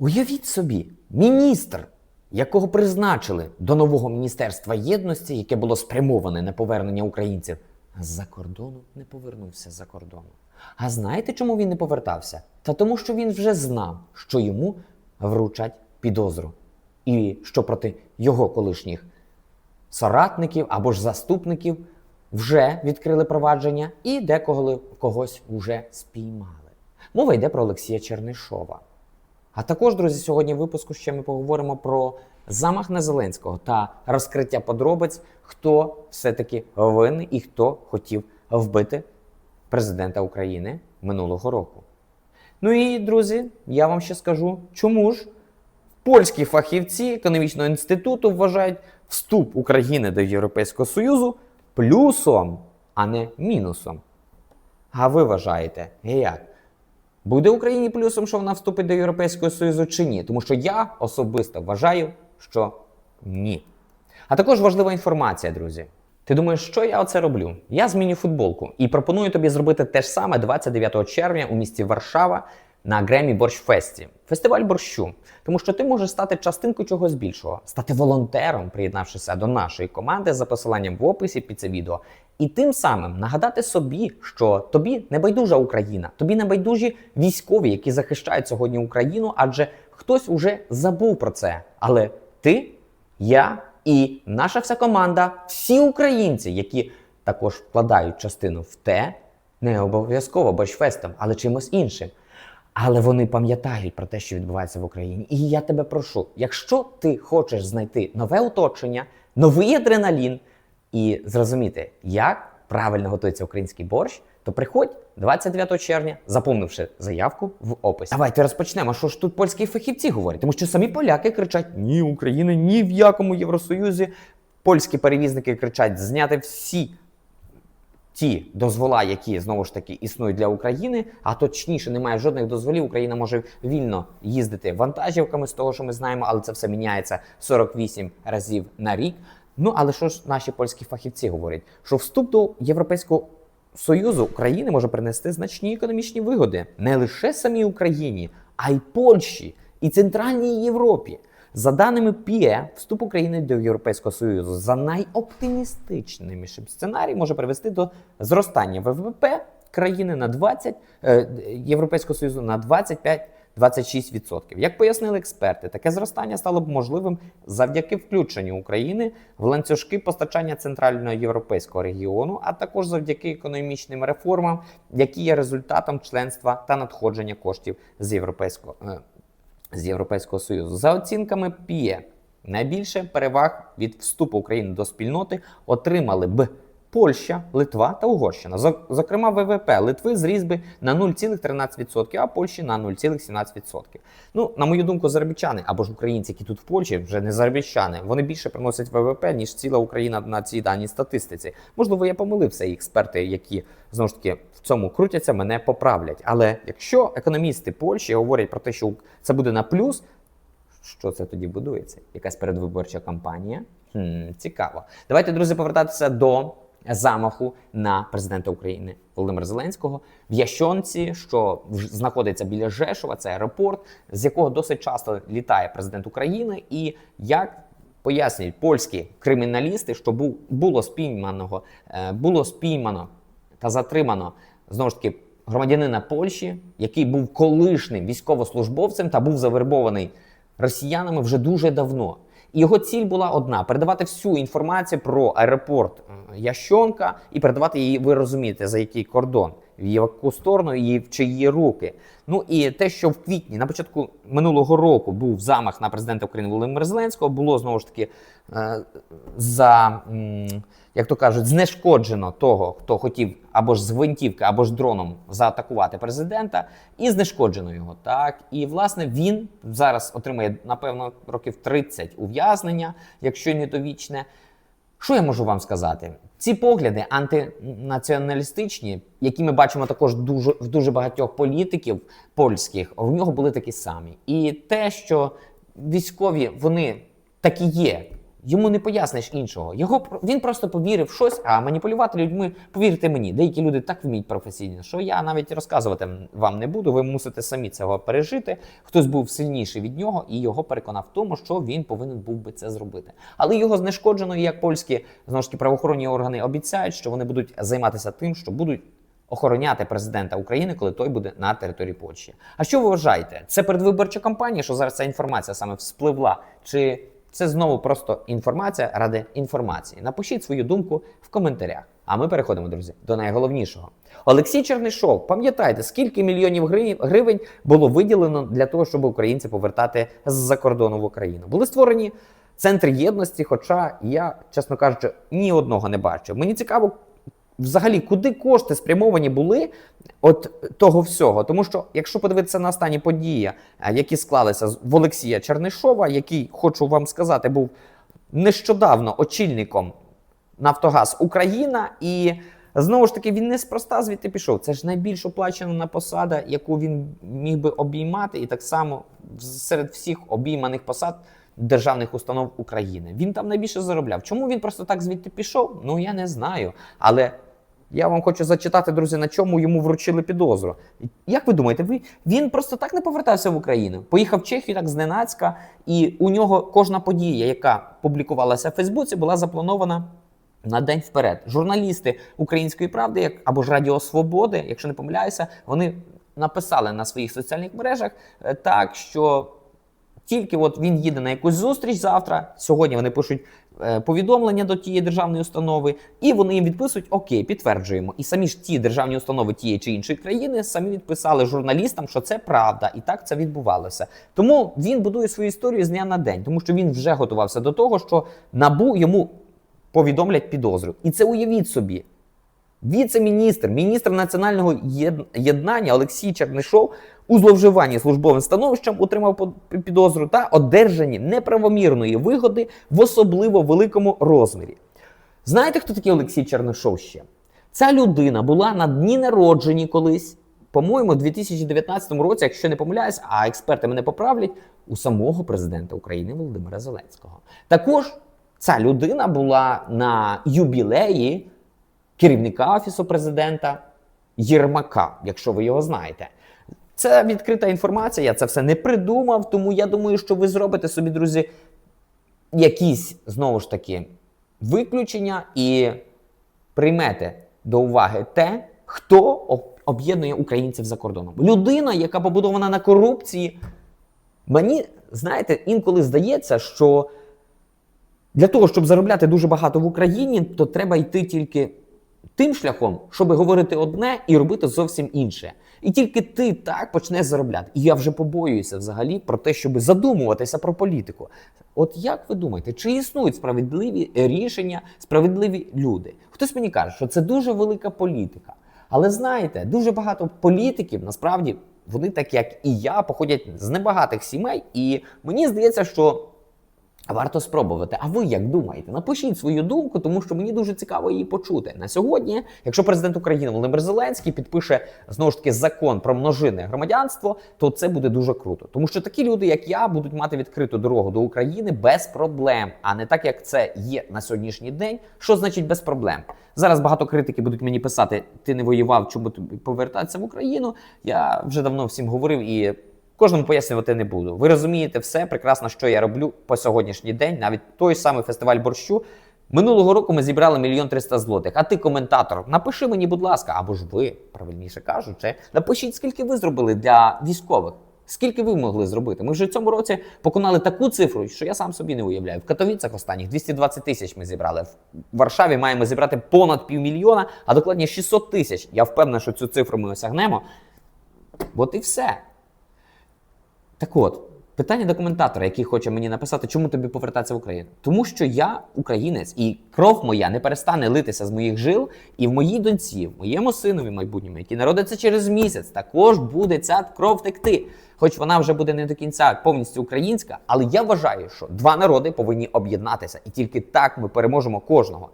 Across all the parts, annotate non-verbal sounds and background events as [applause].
Уявіть собі, міністр, якого призначили до нового міністерства єдності, яке було спрямоване на повернення українців, з-за кордону не повернувся за кордону. А знаєте, чому він не повертався? Та тому, що він вже знав, що йому вручать підозру, і що проти його колишніх соратників або ж заступників вже відкрили провадження і декого когось вже спіймали. Мова йде про Олексія Чернишова. А також, друзі, сьогодні в випуску ще ми поговоримо про замах на Зеленського та розкриття подробиць, хто все-таки винний і хто хотів вбити президента України минулого року. Ну і друзі, я вам ще скажу, чому ж польські фахівці економічного інституту вважають вступ України до Європейського Союзу плюсом, а не мінусом. А ви вважаєте, як? Буде Україні плюсом, що вона вступить до Європейського Союзу чи ні? Тому що я особисто вважаю, що ні. А також важлива інформація, друзі. Ти думаєш, що я оце роблю? Я зміню футболку і пропоную тобі зробити те ж саме 29 червня у місті Варшава на Гремі Борщ Фесті. Фестиваль борщу. Тому що ти можеш стати частинкою чогось більшого, стати волонтером, приєднавшися до нашої команди за посиланням в описі під це відео. І тим самим нагадати собі, що тобі не байдужа Україна, тобі не байдужі військові, які захищають сьогодні Україну, адже хтось уже забув про це. Але ти, я і наша вся команда, всі українці, які також вкладають частину в те, не обов'язково борщфестом, але чимось іншим. Але вони пам'ятають про те, що відбувається в Україні. І я тебе прошу, якщо ти хочеш знайти нове оточення, новий адреналін і зрозуміти, як правильно готується український борщ, то приходь 29 червня, заповнивши заявку в описі. Давайте розпочнемо. Що ж тут польські фахівці говорять? Тому що самі поляки кричать: Ні, України ні в якому Євросоюзі. Польські перевізники кричать зняти всі ті дозвола, які знову ж таки існують для України, а точніше немає жодних дозволів. Україна може вільно їздити вантажівками з того, що ми знаємо, але це все міняється 48 разів на рік. Ну але що ж наші польські фахівці говорять? Що вступ до європейського союзу України може принести значні економічні вигоди не лише самій Україні, а й Польщі і Центральній Європі. За даними ПІЕ, вступ України до Європейського Союзу за найоптимістичнішим сценарієм може привести до зростання ВВП країни на 20, е, Європейського Союзу на 25-26%. Як пояснили експерти, таке зростання стало б можливим завдяки включенню України в ланцюжки постачання центрального європейського регіону, а також завдяки економічним реформам, які є результатом членства та надходження коштів з європейського. е, з Європейського Союзу. За оцінками ПІЕ, найбільше переваг від вступу України до спільноти отримали б Польща, Литва та Угорщина. Зок- Зокрема, ВВП Литви зріс би на 0,13%, а Польщі на 0,17%. Ну, на мою думку, заробітчани або ж українці, які тут в Польщі, вже не заробітчани, вони більше приносять ВВП, ніж ціла Україна на цій даній статистиці. Можливо, я помилився, і експерти, які знову ж таки в цьому крутяться, мене поправлять. Але якщо економісти Польщі говорять про те, що це буде на плюс, що це тоді будується? Якась передвиборча кампанія? Хм, цікаво. Давайте, друзі, повертатися до замаху на президента України Володимира Зеленського в Ящонці, що знаходиться біля Жешова, це аеропорт, з якого досить часто літає президент України, і як пояснюють польські криміналісти, що було спійманого, е, було спіймано та затримано знову ж таки громадянина Польщі, який був колишнім військовослужбовцем та був завербований росіянами вже дуже давно. Його ціль була одна: передавати всю інформацію про аеропорт Ящонка і передавати її, ви розумієте, за який кордон, в яку сторону і в чиї руки. Ну і те, що в квітні, на початку минулого року, був замах на президента України Володимира Зеленського, було знову ж таки е, за, як то кажуть, знешкоджено того, хто хотів або ж з гвинтівки, або ж дроном заатакувати президента, і знешкоджено його. Так і власне він зараз отримає напевно років 30 ув'язнення, якщо не довічне. Що я можу вам сказати? Ці погляди антинаціоналістичні, які ми бачимо також дуже в дуже багатьох політиків польських, в нього були такі самі. І те, що військові вони такі є, Йому не поясниш іншого. Його він просто повірив в щось, а маніпулювати людьми, повірте мені, деякі люди так вміють професійно, що я навіть розказувати вам не буду. Ви мусите самі цього пережити. Хтось був сильніший від нього і його переконав в тому, що він повинен був би це зробити. Але його знешкоджено, як польські знову ж таки правоохоронні органи обіцяють, що вони будуть займатися тим, що будуть охороняти президента України, коли той буде на території Польщі. А що ви вважаєте? Це передвиборча кампанія, що зараз ця інформація саме вспливла? Чи це знову просто інформація ради інформації? Напишіть свою думку в коментарях. А ми переходимо, друзі, до найголовнішого. Олексій Чернишов, пам'ятаєте, скільки мільйонів гривень було виділено для того, щоб українці повертати з-за кордону в Україну? Були створені центри єдності, хоча я, чесно кажучи, ні одного не бачив. Мені цікаво, взагалі, куди кошти спрямовані були от того всього. Тому що, якщо подивитися на останні події, е, які склалися в Олексія Чернишова, який, хочу вам сказати, був нещодавно очільником Нафтогаз Україна, і знову ж таки він неспроста звідти пішов. Це ж найбільш оплачена посада, яку він міг би обіймати, і так само серед всіх обійманих посад. Державних установ України. Він там найбільше заробляв. Чому він просто так звідти пішов? Ну я не знаю. Але я вам хочу зачитати, друзі, на чому йому вручили підозру. Як ви думаєте, ви він просто так не повертався в Україну? Поїхав в Чехію так зненацька, і у нього кожна подія, яка публікувалася в Фейсбуці, була запланована. На день вперед журналісти Української правди, як або ж Радіо Свободи, якщо не помиляюся, вони написали на своїх соціальних мережах е, так, що тільки от він їде на якусь зустріч завтра. Сьогодні вони пишуть е, повідомлення до тієї державної установи, і вони їм відписують Окей, підтверджуємо. І самі ж ті державні установи тієї чи іншої країни самі відписали журналістам, що це правда, і так це відбувалося. Тому він будує свою історію з дня на день, тому що він вже готувався до того, що набу йому повідомлять підозру. І це уявіть собі. Віце-міністр, міністр національного єднання Олексій Чернишов у зловживанні службовим становищем отримав підозру та одержанні неправомірної вигоди в особливо великому розмірі. Знаєте, хто такий Олексій Чернишов ще? Ця людина була на дні народжені колись, по-моєму, у 2019 році, якщо не помиляюсь, а експерти мене поправлять, у самого президента України Володимира Зеленського. Також ця людина була на юбілеї керівника офісу президента Єрмака, якщо ви його знаєте. Це відкрита інформація, я це все не придумав, тому я думаю, що ви зробите собі, друзі, якісь знову ж таки виключення і приймете до уваги те, хто об'єднує українців за кордоном. Людина, яка побудована на корупції. Мені, знаєте, інколи здається, що для того, щоб заробляти дуже багато в Україні, то треба йти тільки тим шляхом, щоб говорити одне і робити зовсім інше. І тільки ти так почнеш заробляти. І я вже побоююся взагалі про те, щоб задумуватися про політику. От як ви думаєте, чи існують справедливі рішення, справедливі люди? Хтось мені каже, що це дуже велика політика. Але знаєте, дуже багато політиків насправді вони, так як і я, походять з небагатих сімей, і мені здається, що Варто спробувати. А ви як думаєте? Напишіть свою думку, тому що мені дуже цікаво її почути. На сьогодні, якщо президент України Володимир Зеленський підпише знову ж таки закон про множинне громадянство, то це буде дуже круто. Тому що такі люди, як я, будуть мати відкриту дорогу до України без проблем, а не так, як це є на сьогоднішній день. Що значить без проблем? Зараз багато критики будуть мені писати: ти не воював, чому тобі повертатися в Україну? Я вже давно всім говорив і. Кожному пояснювати не буду. Ви розумієте все прекрасно, що я роблю по сьогоднішній день. Навіть той самий фестиваль борщу. Минулого року ми зібрали мільйон триста злотих. А ти, коментатор, напиши мені, будь ласка, або ж ви, правильніше кажучи, напишіть, скільки ви зробили для військових. Скільки ви могли зробити? Ми вже в цьому році поконали таку цифру, що я сам собі не уявляю. В Катовіцях останніх 220 тисяч ми зібрали. В Варшаві маємо зібрати понад півмільйона, а докладні 600 тисяч. Я впевнений, що цю цифру ми осягнемо. От і все. Так от, питання до коментатора, який хоче мені написати, чому тобі повертатися в Україну? Тому що я українець, і кров моя не перестане литися з моїх жил, і в моїй доньці, в моєму синові майбутньому, який народиться через місяць, також буде ця кров текти. Хоч вона вже буде не до кінця повністю українська, але я вважаю, що два народи повинні об'єднатися, і тільки так ми переможемо кожного.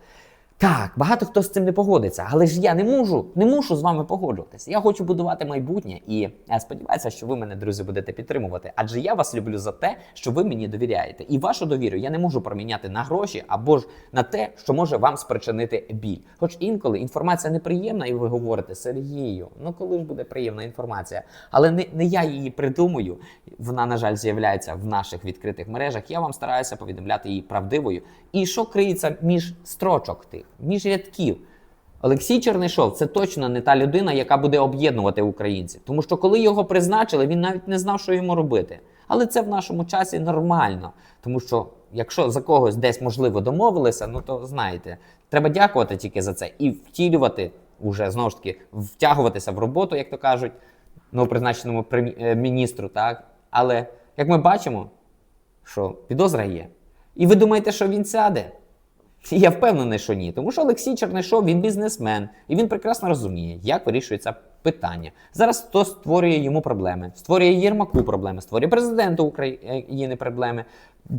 Так, багато хто з цим не погодиться, але ж я не можу, не мушу з вами погоджуватися. Я хочу будувати майбутнє і я сподіваюся, що ви мене, друзі, будете підтримувати. Адже я вас люблю за те, що ви мені довіряєте. І вашу довіру я не можу проміняти на гроші або ж на те, що може вам спричинити біль. Хоч інколи інформація неприємна, і ви говорите, Сергію, ну коли ж буде приємна інформація? Але не, не я її придумую. Вона, на жаль, з'являється в наших відкритих мережах. Я вам стараюся повідомляти її правдивою. І що криється між строчок тих, між рядків. Олексій Чернишов це точно не та людина, яка буде об'єднувати українців. Тому що коли його призначили, він навіть не знав, що йому робити. Але це в нашому часі нормально. Тому що якщо за когось десь можливо домовилися, ну то знаєте, треба дякувати тільки за це і втілювати уже знову ж таки втягуватися в роботу, як то кажуть, новопризначеному е, міністру. Так, але як ми бачимо, що підозра є. І ви думаєте, що він сяде? [laughs] Я впевнений, що ні. Тому що Олексій Чернишов він бізнесмен, і він прекрасно розуміє, як вирішується питання. Зараз хто створює йому проблеми, створює Єрмаку проблеми, створює президенту України проблеми,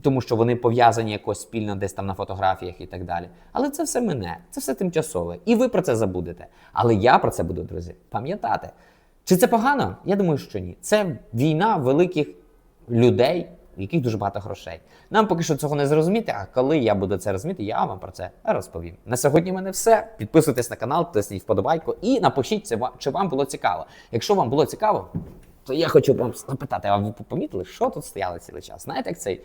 тому що вони пов'язані якось спільно десь там на фотографіях і так далі. Але це все мене, це все тимчасове. І ви про це забудете. Але я про це буду, друзі, пам'ятати. Чи це погано? Я думаю, що ні. Це війна великих людей, яких дуже багато грошей. Нам поки що цього не зрозуміти, а коли я буду це розуміти, я вам про це розповім. На сьогодні мене все. Підписуйтесь на канал, тисніть вподобайку і напишіть, це чи вам було цікаво. Якщо вам було цікаво, то я хочу вам запитати, а ви помітили, що тут стояло цілий час? Знаєте, як цей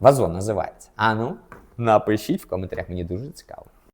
вазон називається? А ну, напишіть в коментарях, мені дуже цікаво.